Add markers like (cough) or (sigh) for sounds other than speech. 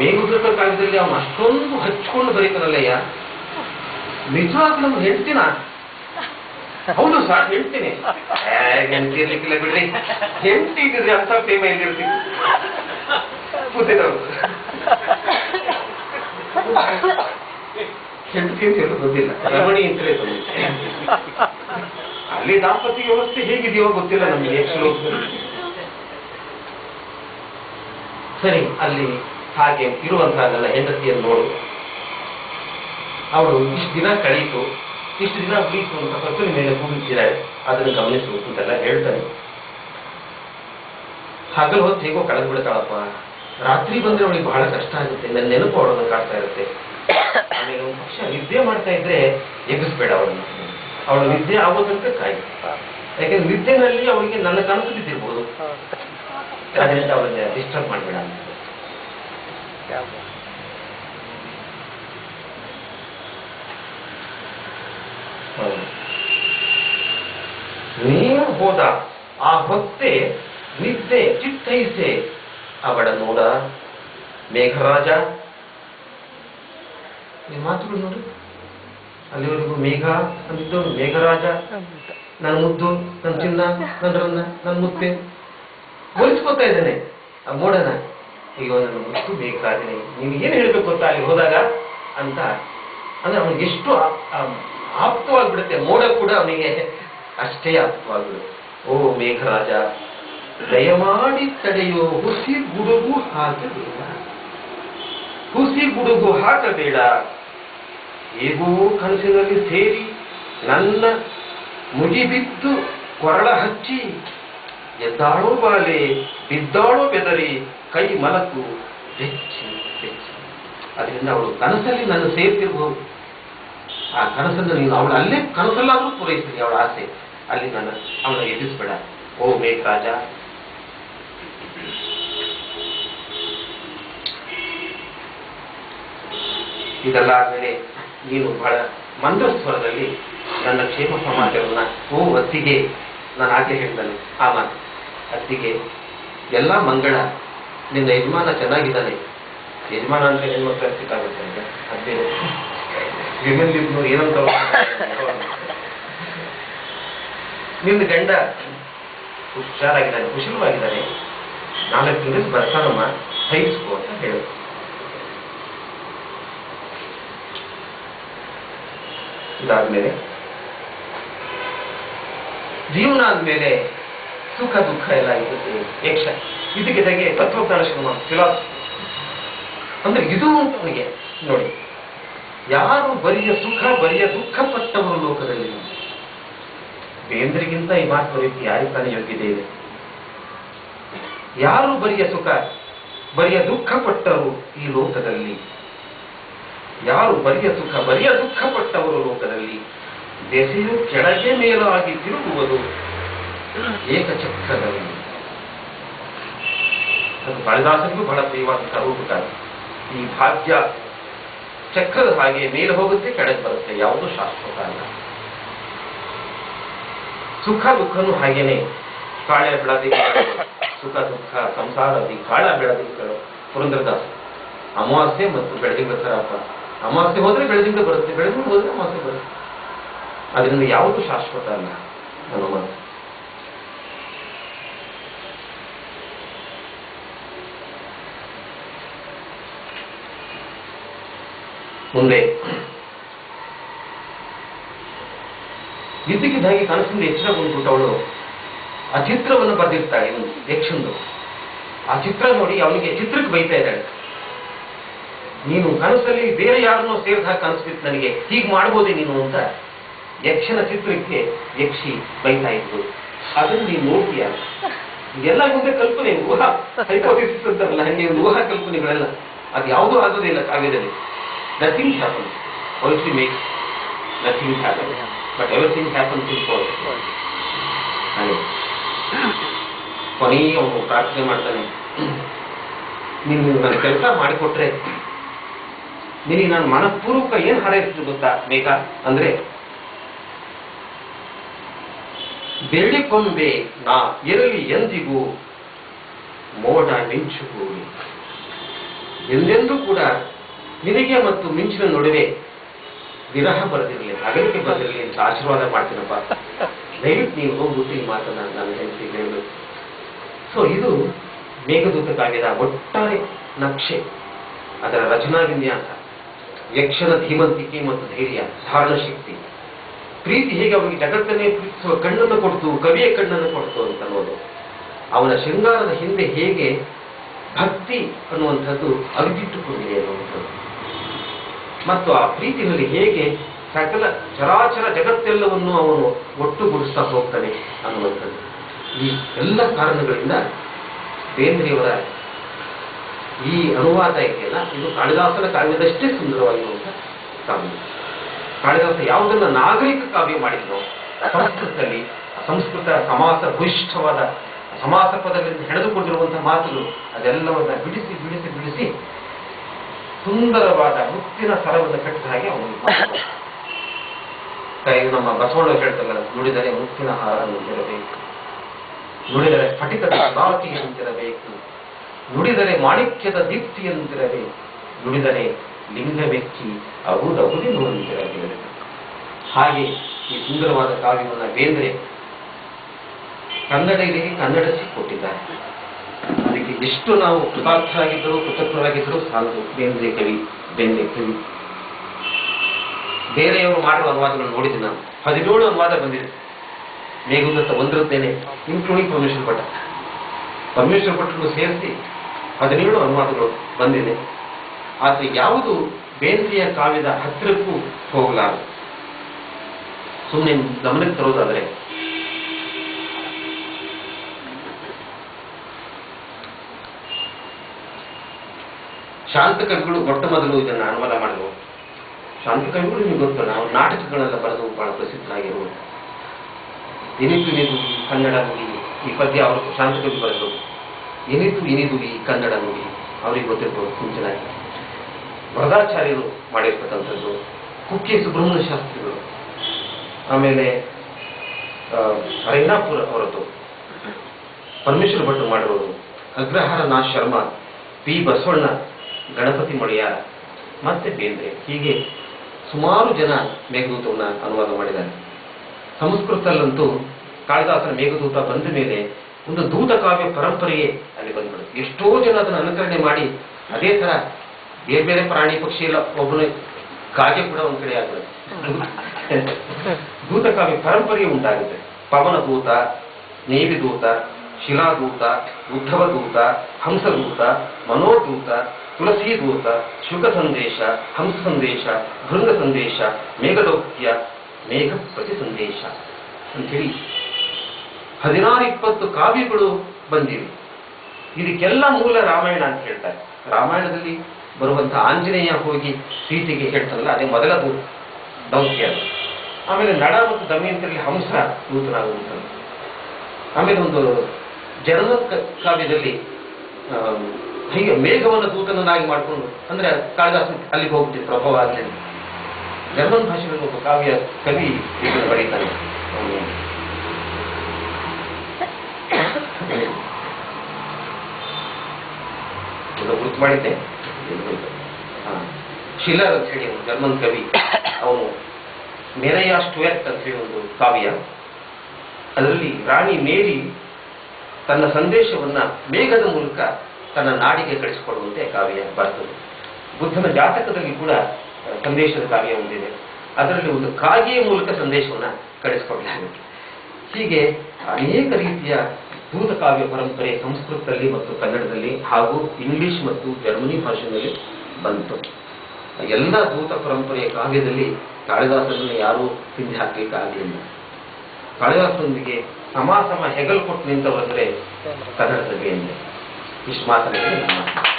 ಮೇಘದೂತ ಕಾಲದಲ್ಲಿ ಅವನು ಅಷ್ಟೊಂದು ಹಚ್ಕೊಂಡು ಬರೀತಾನಲ್ಲಯ್ಯ. ನಿಜವಾಗ್ಲೂ ನಮ್ಮ ಹೆಂಡ್ತಿನ ಹೌದು ಸರ್, ಹೇಳ್ತೀನಿ. ಹೆಂಡತಿ ಇರ್ಲಿಕ್ಕಿಲ್ಲ ಬಿಡ್ರಿ. ಹೆಂಡತಿ ಇದ್ರೆ ಅಂತ ಪ್ರೇಮ ಎಲ್ಲಿರ್ತೀವಿ ಕೂತಿದ್ದವ್ರು. ಹೆಂಡತಿ ಅಂತ ಹೇಳೋದು ಗೊತ್ತಿಲ್ಲ. ರಮಣಿ ಅಂತಲೇ ಅಲ್ಲಿ ದಾಂಪತ್ಯ ವ್ಯವಸ್ಥೆ ಹೇಗಿದೆಯೋ ಗೊತ್ತಿಲ್ಲ ನಮಗೆ ಸರಿ, ಅಲ್ಲಿ ಹಾಗೆ ಇರುವಂತಹ ನನ್ನ ಹೆಂಡತಿಯನ್ನು ನೋಡು. ಅವಳು ಇಷ್ಟು ದಿನ ಕಳೀತು ಇಷ್ಟು ದಿನ ಉಳಿತು ಅಂತ ಪತ್ನಿ ಮೇಲೆ ಕೂಡಿಸಿದ್ದಾರೆ ಅದನ್ನು ಗಮನಿಸು ಅಂತೆಲ್ಲ ಹೇಳ್ತಾನೆ. ಹಗಲು ಹೊತ್ತು ಹೇಗೋ ಕಳೆದು ಬಿಡ್ತಾಳಪ್ಪ. ರಾತ್ರಿ ಬಂದ್ರೆ ಅವಳಿಗೆ ಬಹಳ ಕಷ್ಟ ಆಗುತ್ತೆ ನನ್ನ ನೆನಪು ಅವಳನ್ನು ಕಾಡ್ತಾ ಇರುತ್ತೆ. ಆಮೇಲೆ ಒಂದು ಪಕ್ಷ ನಿದ್ದೆ ಮಾಡ್ತಾ ಇದ್ರೆ ಎಗಿಸ್ಬೇಡ ಅವಳನ್ನು. ಅವಳು ನಿದ್ದೆ ಆಗೋ ತನಕ ಕಾಯಿ ಯಾಕೆಂದ್ರೆ ನಿದ್ದೆನಲ್ಲಿ ಅವಳಿಗೆ ನನ್ನ ಕನಸು ಬಿದ್ದಿರ್ಬೋದು ಅದರಿಂದ ಅವಳನ್ನ ಡಿಸ್ಟರ್ಬ್ ಮಾಡಬೇಡ ಅಂತ. ಹೌದು. ನೀನು ಹೋದ ಆ ಹೊತ್ತೆ ನಿದ್ದೆ ಚಿತ್ತೈಸೆ ಅವಳ ನೋಡ ಮೇಘರಾಜ. ಈ ಮಾತುಗಳು ನೋಡು. ಅಲ್ಲಿವರೆಗೂ ಮೇಘ ಅಂದಿದ್ದವನು ಮೇಘರಾಜ. ನನ್ನ ಮುದ್ದು ನನ್ನ ಚಿನ್ನ (laughs) ನನ್ನ ರನ್ನ ನನ್ನ ಮುತ್ತೆ. ಹೋಲಿಸ್ಕೊತಾ ಇದ್ದೇನೆ. ಆ ಮೋಡನ ಈಗ ನನ್ನ ಮುತ್ತು ಬೇಕಾದರೆ ನಿಮಗೇನು ಹೇಳ್ಬೇಕು ಗೊತ್ತಾ ಅಲ್ಲಿ ಹೋದಾಗ ಅಂತ ಅಂದ್ರೆ ಅವನಿಗೆ ಎಷ್ಟು ಆಪ್ತವಾಗ್ಬಿಡುತ್ತೆ. ಮೋಡ ಕೂಡ ಅವನಿಗೆ ಅಷ್ಟೇ ಆಪ್ತವಾಗ್ಬಿಡುತ್ತೆ. ಓ ಮೇಘರಾಜ, ದಯಮಾಡಿ ತಡೆಯೋ ಹುಸಿ ಗುಡುಗು ಹಾಕಬೇಡ. ಹುಸಿ ಗುಡುಗು ಹಾಕಬೇಡ. ಹೇಗೂ ಕನಸಿನಲ್ಲಿ ಸೇರಿ ನನ್ನ ಮುಗಿಬಿದ್ದು ಕೊರಳ ಹಚ್ಚಿ ಎದ್ದಾಳೋ ಬಾಲೆ ಬಿದ್ದಾಳೋ ಬೆದರಿ, ಕೈ ಮಲಕು ಹೆಚ್ಚಿ ಬೆಚ್ಚಿ. ಅದರಿಂದ ಅವಳು ಕನಸಲ್ಲಿ ನನ್ನ ಸೇರ್ತಿರ್ಬೋದು. ಆ ಕನಸನ್ನು ನೀನು ಅವಳು ಅಲ್ಲೇ ಕನಸಲ್ಲಾದರೂ ಪೂರೈಸ್ತೀನಿ ಅವಳ ಆಸೆ. ಅಲ್ಲಿ ನನ್ನ ಅವಳ ಎದುರಿಸ್ಬೇಡ. ಓ ಮೇಘರಾಜ ಇದೆಲ್ಲ ನೀನು ಬಹಳ ಮಂದ್ರ ಸ್ವರದಲ್ಲಿ ನನ್ನ ಕ್ಷೇಮ ಸಮಾಜವನ್ನು ಓ ಅತ್ತಿಗೆ ನಾನು ಆಕೆ ಹೇಳ್ತಾನೆ ಆ ಮಾತು. ಅತ್ತಿಗೆ, ಎಲ್ಲ ಮಂಗಳ ನಿನ್ನ ಯಜಮಾನ ಚೆನ್ನಾಗಿದ್ದಾನೆ. ಯಜಮಾನ ಅಂದ್ರೆ ಹೆಣ್ಮಕ್ಳು ಸಿಕ್ಕಾಗುತ್ತೆ ಅಂತ. ಅದೇ ವಿಮಲ್ ಏನಂತ ನಿನ್ನ ಗಂಡ ಹುಷಾರಾಗಿದ್ದಾನೆ, ಕುಶಲವಾಗಿದ್ದಾನೆ. ನಾಲ್ಕು ತಿಂಗಳು ಬರ್ತಾನಮ್ಮ, ಸಹಿಸ್ಕೋ ಅಂತ ಹೇಳು. ಇದಾದ್ಮೇಲೆ ಜೀವನ ಆದ್ಮೇಲೆ ಸುಖ, ದುಃಖ ಎಲ್ಲ ಇರುತ್ತೆ. ಯಕ್ಷ. ಇದಕ್ಕಿದಾಗೆ ತತ್ವಜ್ಞಾನ ಶುರು ಫಿಲಾಸಫಿ. ಅಂದ್ರೆ ಇದು ಅಂತ ಅವನಿಗೆ ನೋಡಿ. ಯಾರು ಬರಿಯ ಸುಖ, ಬರಿಯ ದುಃಖ ಪಟ್ಟವರು ಲೋಕದಲ್ಲಿ? ಬೇಂದ್ರಿಗಿಂತ ಈ ಮಾತು ರೀತಿ ಯಾರಿಗೆ ತಾನೇ ಯೋಗ್ಯತೆ ಇದೆ? ಯಾರು ಬರಿಯ ಸುಖ, ಬರಿಯ ದುಃಖ ಪಟ್ಟರು ಈ ಲೋಕದಲ್ಲಿ? ಯಾರು ಬರಿಯ ಸುಖ, ಬರಿಯ ದುಃಖ ಪಟ್ಟವರು ಲೋಕದಲ್ಲಿ? ದೆಸೆಯು ಕೆಳಗೆ ಮೇಲಾಗಿ ತಿರುಗುವುದು ಏಕಚಕ್ರದಲ್ಲಿ. ಅದು ಕಾಳಿದಾಸನಿಗೂ ಬಹಳ ಪ್ರಿಯವಾದಂತಹ ರೂಪಕಾರ ಈ ಭಾಗ್ಯ ಚಕ್ರದ ಹಾಗೆ ಮೇಲೆ ಹೋಗುತ್ತೆ, ಕೆಳಗೆ ಬರುತ್ತೆ. ಯಾವುದು ಶಾಶ್ವತ ಅಲ್ಲ ಸುಖ ದುಃಖನೂ ಹಾಗೇನೆ. ಕಾಳೆ ಬೆಳದಿ ಸುಖ ದುಃಖ ಸಂಸಾರದಿ ಕಾಳ ಬೆಳದಿಂಗಳು ಪುರಂದ್ರದಾಸ. ಅಮಾವಾಸ್ಯೆ ಮತ್ತು ಬೆಳದಿಂಗಳ ಸರಾಪ ಅಮಾವಾಸ್ಯೆ ಹೋದ್ರೆ ಬೆಳದಿಂಗ ಬರುತ್ತೆ ಬೆಳದಿಂಗ ಹೋದ್ರೆ ಅಮಾವಾಸ್ಯೆ ಬರುತ್ತೆ. ಅದರಿಂದ ಯಾವುದು ಶಾಶ್ವತ ಅಲ್ಲ? ನನ್ನ ಮುಂದೆ. ಇದ್ದಕ್ಕಿದ್ದಾಗಿ ಕನಸಿಂದ ಅವಳು ಆ ಚಿತ್ರವನ್ನು ಬರೆದಿರ್ತಾಳೆ ಇವನು, ಯಕ್ಷಂದು. ಆ ಚಿತ್ರ ನೋಡಿ ಅವನಿಗೆ ಚಿತ್ರಕ್ಕೆ ಬೈತಾ ಇದ್ದಾಳೆ. ನೀನು ಕನಸಲ್ಲಿ ಬೇರೆ ಯಾರನ್ನೋ ಸೇರಿದ ಕನಸಿತ್ತು ನನಗೆ, ಹೀಗೆ ಮಾಡ್ಬೋದೇ ನೀನು ಅಂತ ಯಕ್ಷನ ಚಿತ್ರಕ್ಕೆ ಯಕ್ಷಿ ಬೈತಾ ಇದ್ರು ಅದನ್ನು ನೀವು ನೋಡ್ತೀಯ? ಎಲ್ಲ ಮುಂದೆ ಕಲ್ಪನೆ ಊಹಾ ಹೈಪೋಥಿಸಿಸ್ ಅಂತಾರಲ್ಲ, ಹಂಗೆ ಊಹ ಕಲ್ಪನೆಗಳೆಲ್ಲ. ಅದು ಯಾವುದೂ ಆಗೋದಿಲ್ಲ ಕಾವ್ಯದಲ್ಲಿ. Nothing happen poetry makes nothing happen but everything happens in fall ಹಾಗೆ ಕೊನೆಯ ಅವನು ಪ್ರಾರ್ಥನೆ ಮಾಡ್ತಾನೆ. ನೀನು ನನ್ನ ಕೆಲಸ ಮಾಡಿಕೊಟ್ರೆ, ನಿನಗೆ ನಾನು ಮನಪೂರ್ವಕ ಏನು ಹಾರೈಸ್ತೀನಿ ಗೊತ್ತಾ ಮೇಘ? ಅಂದ್ರೆ ಬೆಳ್ಳಿಕೊಂಬೆ ನಾ ಇರಲಿ ಎಂದಿಗೂ ಮೋಡ ಮಿಂಚುಕೋಳಿ ಎಂದೆಂದೂ ಕೂಡ ನಿನಗೆ ಮತ್ತು ಮಿಂಚಿನ ನಡುವೆ ವಿರಹ ಬರೆದಿರಲಿ ಅಗಲಿಕೆ ಬರೆದಿರಲಿ ಅಂತ ಆಶೀರ್ವಾದ ಮಾಡ್ತೀನಪ್ಪ. ದಯವಿಟ್ಟು ನೀವು ಹೋಗ್ಬಿಟ್ಟು ಈ ಮಾತನ್ನ ನಾನು ಹೇಳ್ತೀನಿ ಹೇಳಬೇಕು ಸೊ ಇದು ಮೇಘದೂತ ಕಾವ್ಯದ ಒಟ್ಟಾರೆ ನಕ್ಷೆ ಅದರ ರಚನಾ ವಿನ್ಯಾಸ ಯಕ್ಷನ ಧೀಮಂತಿಕೆ ಮತ್ತು ಧೈರ್ಯ ಧಾರಣ ಶಕ್ತಿ ಪ್ರೀತಿ ಹೇಗೆ ಅವನಿಗೆ ಜಗತ್ತನ್ನೇ ಪ್ರೀತಿಸುವ ಕಣ್ಣನ್ನು ಕೊಡ್ತು, ಕವಿಯ ಕಣ್ಣನ್ನು ಕೊಡ್ತು ಅಂತ ಅನ್ನೋದು. ಅವನ ಶೃಂಗಾರದ ಹಿಂದೆ ಹೇಗೆ ಭಕ್ತಿ ಅನ್ನುವಂಥದ್ದು ಅರಿದಿಟ್ಟುಕೊಂಡಿದೆ ಅನ್ನುವಂಥದ್ದು. ಮತ್ತು ಆ ಪ್ರೀತಿನಲ್ಲಿ ಹೇಗೆ ಸಕಲ ಚರಾಚರ ಜಗತ್ತೆಲ್ಲವನ್ನು ಅವನು ಒಟ್ಟುಗೂಡಿಸ್ತಾ ಹೋಗ್ತಾನೆ ಅನ್ನುವಂಥದ್ದು. ಈ ಎಲ್ಲ ಕಾರಣಗಳಿಂದ ಬೇಂದ್ರೆಯವರ ಈ ಅನುವಾದ ಇದೆಯಲ್ಲ, ಇದು ಕಾಳಿದಾಸನ ಕಾವ್ಯದಷ್ಟೇ ಸುಂದರವಾಗಿರುವಂಥ ಕಾವ್ಯ. ಕಾಳಿದಾಸ ಯಾವುದನ್ನ ನಾಗರಿಕ ಕಾವ್ಯ ಮಾಡಿದ್ರು ಸಂಸ್ಕೃತದಲ್ಲಿ, ಸಂಸ್ಕೃತ ಸಮಾಸ ಭೂಯಿಷ್ಠವಾದ ಸಮಾಸ ಪದಗಳಿಂದ ಹೆಣೆದುಕೊಂಡಿರುವಂತಹ ಮಾತುಗಳು ಅದೆಲ್ಲವನ್ನ ಬಿಡಿಸಿ ಬಿಡಿಸಿ ಬಿಡಿಸಿ ಸುಂದರವಾದ ಮುತ್ತಿನ ಸರವನ್ನು ಕಟ್ಟಿದ ಹಾಗೆ ಅವನು ಇದು ನಮ್ಮ ಬಸವಣ್ಣ ಹೇಳ್ತಲ್ಲ ನುಡಿದರೆ ಮುತ್ತಿನ ಹಾರ ನಿಂತಿರಬೇಕು ನುಡಿದರೆ ಸ್ಫಟಿಕದ ನಿಂತಿರಬೇಕು ನುಡಿದರೆ ಮಾಣಿಕ್ಯದ ದೀಪ್ತಿಯಂತಿರಬೇಕು. ನುಡಿದರೆ ಲಿಂಗವೆಚ್ಚಿ ಅವುದವುದಿ ನೋಡಿರಬೇಕು ಹಾಗೆ ಈ ಸುಂದರವಾದ ಕಾವ್ಯವನ್ನು ಬೇಂದ್ರೆ ಕನ್ನಡಿಗರಿಗೆ ಕನ್ನಡ ಕೊಟ್ಟಿದ್ದಾರೆ ಅದಕ್ಕೆ ಎಷ್ಟು ನಾವು ಕೃತಾರ್ಥರಾಗಿದ್ದರೂ, ಕೃತಜ್ಞರಾಗಿದ್ದರೂ ಸಾಲದು. ಬೇಂದ್ರೆ ಕವಿ ಬೇಂದ್ರೆ ಕವಿ. ಬೇರೆಯವರು ಮಾಡುವ ಅನುವಾದಗಳನ್ನು ನೋಡಿದ್ದೆ ನಾನು. ಹದಿನೇಳು ಅನುವಾದ ಬಂದಿದೆ. ಮೇಘದತ್ತ ಒಂದರದ್ದೇನೆ ಇನ್ಕ್ಲೂಡಿಂಗ್ ಪರಮೇಶ್ವರ ಪಟ್ಟ ಪರಮೇಶ್ವರ ಭಟ್ಟರು ಸೇರಿಸಿ ಹದಿನೇಳು ಅನುವಾದಗಳು ಬಂದಿದೆ. ಆದರೆ ಯಾವುದು ಬೇಂದ್ರೆಯ ಕಾವ್ಯದ ಹತ್ತಿರಕ್ಕೂ ಹೋಗಲಾರದು. ಸುಮ್ಮನೆ ಗಮನಕ್ಕೆ ತರೋದಾದರೆ ಶಾಂತ ಕವಿಗಳು ಮೊಟ್ಟ ಮೊದಲು ಇದನ್ನು ಅನುವಾದ ಮಾಡಿದವು ಶಾಂತ ಕವಿಗಳು ನಿಮಗೆ ಗೊತ್ತು ನಾವು ನಾಟಕಗಳೆಲ್ಲ ಬರೆದು ಬಹಳ ಪ್ರಸಿದ್ಧರಾಗಿರುವ ಇನಿತು ಇನಿದು ಕನ್ನಡ ನುಡಿ ಈ ಪದ್ಯ ಅವರು ಶಾಂತ ಕವಿ ಬರೆದು ಇನಿತು ಇನಿದು ಈ ಕನ್ನಡ ನುಡಿ ಅವರಿಗೆ ಗೊತ್ತಿರ್ಬೋದು, ಮುಂಚಿನಾಗಿ. ವರದಾಚಾರ್ಯರು ಮಾಡಿರ್ತಕ್ಕಂಥದ್ದು, ಕುಕ್ಕೆ ಸುಬ್ರಹ್ಮಣ್ಯ ಶಾಸ್ತ್ರಿಗಳು. ಆಮೇಲೆ ರೈನಾಪುರ ಅವರದ್ದು, ಪರಮೇಶ್ವರ ಭಟ್ರು ಮಾಡಿರೋದು, ಅಗ್ರಹಾರ ನಾ ಶರ್ಮ, ಪಿ ಬಸವಣ್ಣ, ಗಣಪತಿ ಮೊಳೆಯಾರ ಮತ್ತೆ ಬೇಂದ್ರೆ, ಹೀಗೆ ಸುಮಾರು ಜನ ಮೇಘದೂತವನ್ನ ಅನುವಾದ ಮಾಡಿದ್ದಾರೆ. ಸಂಸ್ಕೃತದಲ್ಲಂತೂ ಕಾಳಿದಾಸನ ಮೇಘದೂತ ಬಂದ ಮೇಲೆ ಒಂದು ದೂತ ಕಾವ್ಯ ಪರಂಪರೆಯೇ ಅಲ್ಲಿ ಬಂದ್ಬಿಡುತ್ತೆ. ಎಷ್ಟೋ ಜನ ಅದನ್ನು ಅನುಕರಣೆ ಮಾಡಿ, ಅದೇ ತರ ಬೇರೆ ಬೇರೆ ಪ್ರಾಣಿ ಪಕ್ಷಿ ಎಲ್ಲ ಒಬ್ಬನು ಕಾಗೆ ಕೂಡ ಒಂದ್ ಕಡೆ ಆಗ್ತದೆ. ದೂತ ಕಾವ್ಯ ನೇವಿ ಉಂಟಾಗುತ್ತೆ. ಶಿಲಾಭೂತ ನೇವಿದೂತ ಶಿಲಾದೂತ ಉದ್ಧವದೂತ ಹಂಸದೂತ ಮನೋದೂತ ತುಳಸೀದೂತ ಶುಕ ಸಂದೇಶ, ಹಂಸ ಸಂದೇಶ, ಭೃಂಗ ಸಂದೇಶ ಮೇಘದೌತ್ಯ ಮೇಘ ಪ್ರತಿ ಸಂದೇಶ ಅಂಥೇಳಿ ಹದಿನಾರು ಇಪ್ಪತ್ತು ಕಾವ್ಯಗಳು ಬಂದಿವೆ. ಇದಕ್ಕೆಲ್ಲ ಮೂಲ ರಾಮಾಯಣ ಅಂತ ಹೇಳ್ತಾರೆ. ರಾಮಾಯಣದಲ್ಲಿ ಬರುವಂತಹ ಆಂಜನೇಯ ಹೋಗಿ ಸೀತೆಗೆ ಹೇಳ್ತಾರಲ್ಲ, ಅದೇ ಮೊದಲದು ದೌತ್ಯ. ಆಮೇಲೆ ನಡ ಮತ್ತು ದಮಯಂತರಲ್ಲಿ ಹಂಸ ದೂತನಾಗುವಂಥದ್ದು ಆಮೇಲೆ ಒಂದು ಜನರ ಕಾವ್ಯದಲ್ಲಿ ಹೀಗೆ ಮೇಘವನ್ನು ದೂತನನ್ನಾಗಿ ಮಾಡಿಕೊಂಡು, ಅಂದ್ರೆ ಕಾಳಿದಾಸ ಅಲ್ಲಿಗೆ ಹೋಗ್ಬಿಟ್ಟಿದೆ ಪ್ರಭಾವ ಆಗಲಿಲ್ಲ ಜರ್ಮನ್ ಭಾಷೆಯಲ್ಲಿ ಒಬ್ಬ ಕಾವ್ಯ ಕವಿ ಇದನ್ನು ಬರೀತಾನೆ (coughs) ಗುರುತು ಮಾಡಿದ್ದೆ. ಶಿಲ್ಲರ್ ಅಂತ ಹೇಳಿ ಒಂದು ಜರ್ಮನ್ ಕವಿ. ಅವನು ಮೇರಯ್ಯ ಸ್ಟುವೆತ್ ಅಂತ ಹೇಳಿ ಒಂದು ಕಾವ್ಯ. ಅದರಲ್ಲಿ ರಾಣಿ ಮೇರಿ ತನ್ನ ಸಂದೇಶವನ್ನ ಮೇಘದ ಮೂಲಕ ತನ್ನ ನಾಡಿಗೆ ಕಳಿಸಿಕೊಡುವಂತೆ ಕಾವ್ಯ ಬರ್ತದೆ. ಬುದ್ಧನ ಜಾತಕದಲ್ಲಿ ಕೂಡ ಸಂದೇಶದ ಕಾವ್ಯ ಒಂದಿದೆ. ಅದರಲ್ಲಿ ಒಂದು ಕಾಗೆಯ ಮೂಲಕ ಸಂದೇಶವನ್ನ ಕಳಿಸಿಕೊಡಲಾಗುತ್ತೆ. ಹೀಗೆ ಅನೇಕ ರೀತಿಯ ದೂತ ಕಾವ್ಯ ಪರಂಪರೆ ಸಂಸ್ಕೃತದಲ್ಲಿ ಮತ್ತು ಕನ್ನಡದಲ್ಲಿ ಹಾಗೂ ಇಂಗ್ಲಿಷ್ ಮತ್ತು ಜರ್ಮನಿ ಭಾಷೆಯಲ್ಲಿ ಬಂತು. ಎಲ್ಲ ಭೂತ ಪರಂಪರೆಯ ಕಾವ್ಯದಲ್ಲಿ ಕಾಳಿದಾಸನನ್ನು ಯಾರೂ ತಿಂದಿ ಹಾಕಲಿಕ್ಕಾಗಲಿಲ್ಲ ಕಾಳಿದಾಸನೊಂದಿಗೆ ಸಮ ಸಮ ಹೆಗಲು ಕೊಟ್ಟು ನಿಂತವರೆಂದರೆ ಕನ್ನಡದಲ್ಲಿ ಸಭೆಯಲ್ಲಿ ಇಷ್ಟು ಮಾತನಾಡಿ ನನ್ನ ಮಾತು.